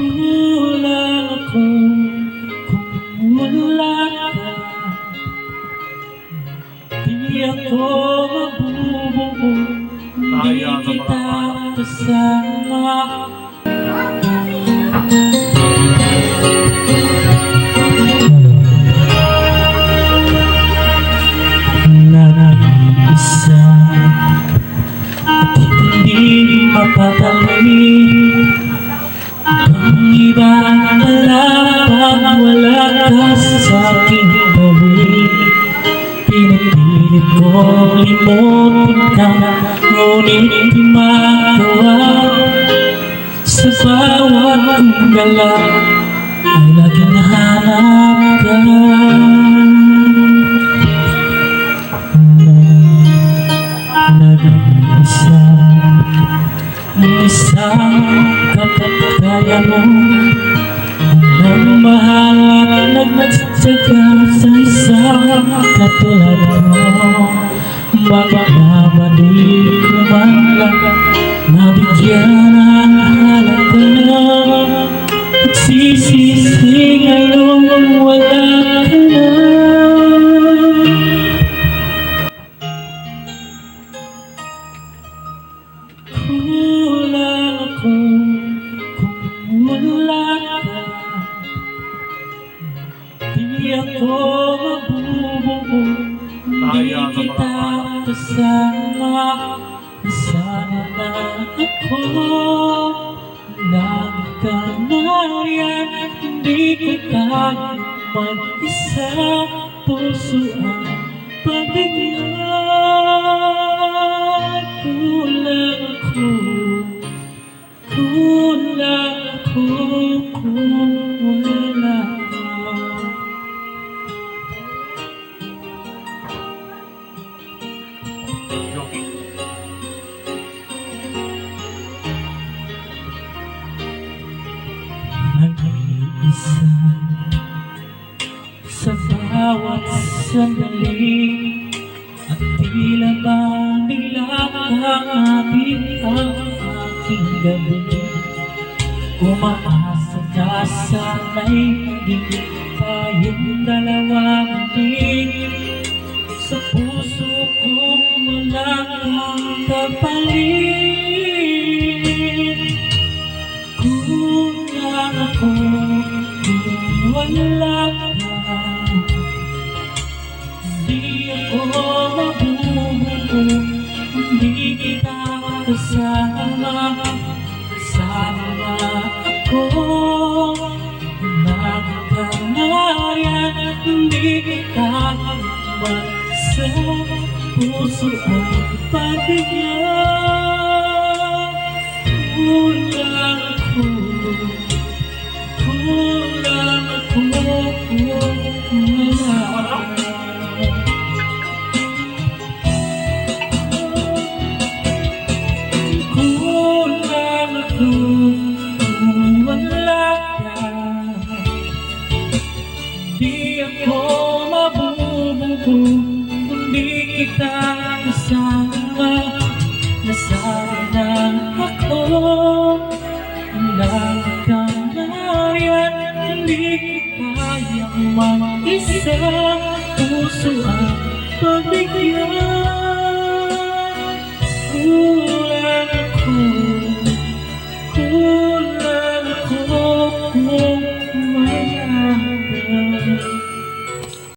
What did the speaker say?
Kulang ako kung wala ka. Di ako mabubuo ka kita kasama. Nag-iisa At hindi mapapali Ang iba wala pang wala ka sa aking gawin. Pinipilit ko limutin ka Ngunit di magawa. Sa bawat galaw Ay laging hanap ka kapagkaya mo Ang mahal at nagmatsaga sa isang katulad mo. Magkakabalik ko man lang Nabigyan ka Di ako mabubuo ka kita makakaya. kasama Sana ako Lagi ka nariyan Hindi ko kaya mag-isa Puso ang pabigyan Nag-iisa Sa bawat sandali At tila ba nilakakapit ang aking gabi? Ka sana'y hindi tayong dalawang din Sa puso ko wala kang kapalit Kulang ako kung wala ka Hindi ako mabubuo. Hindi kita kasama. Kasama ako Hindi kita sa puso ang pabigyan Di ako mabubuo Kundi kita kasama. Nasana ako Lang kang nariyan Hindi kayang mag-isa. Puso ang pabigyan. Kulang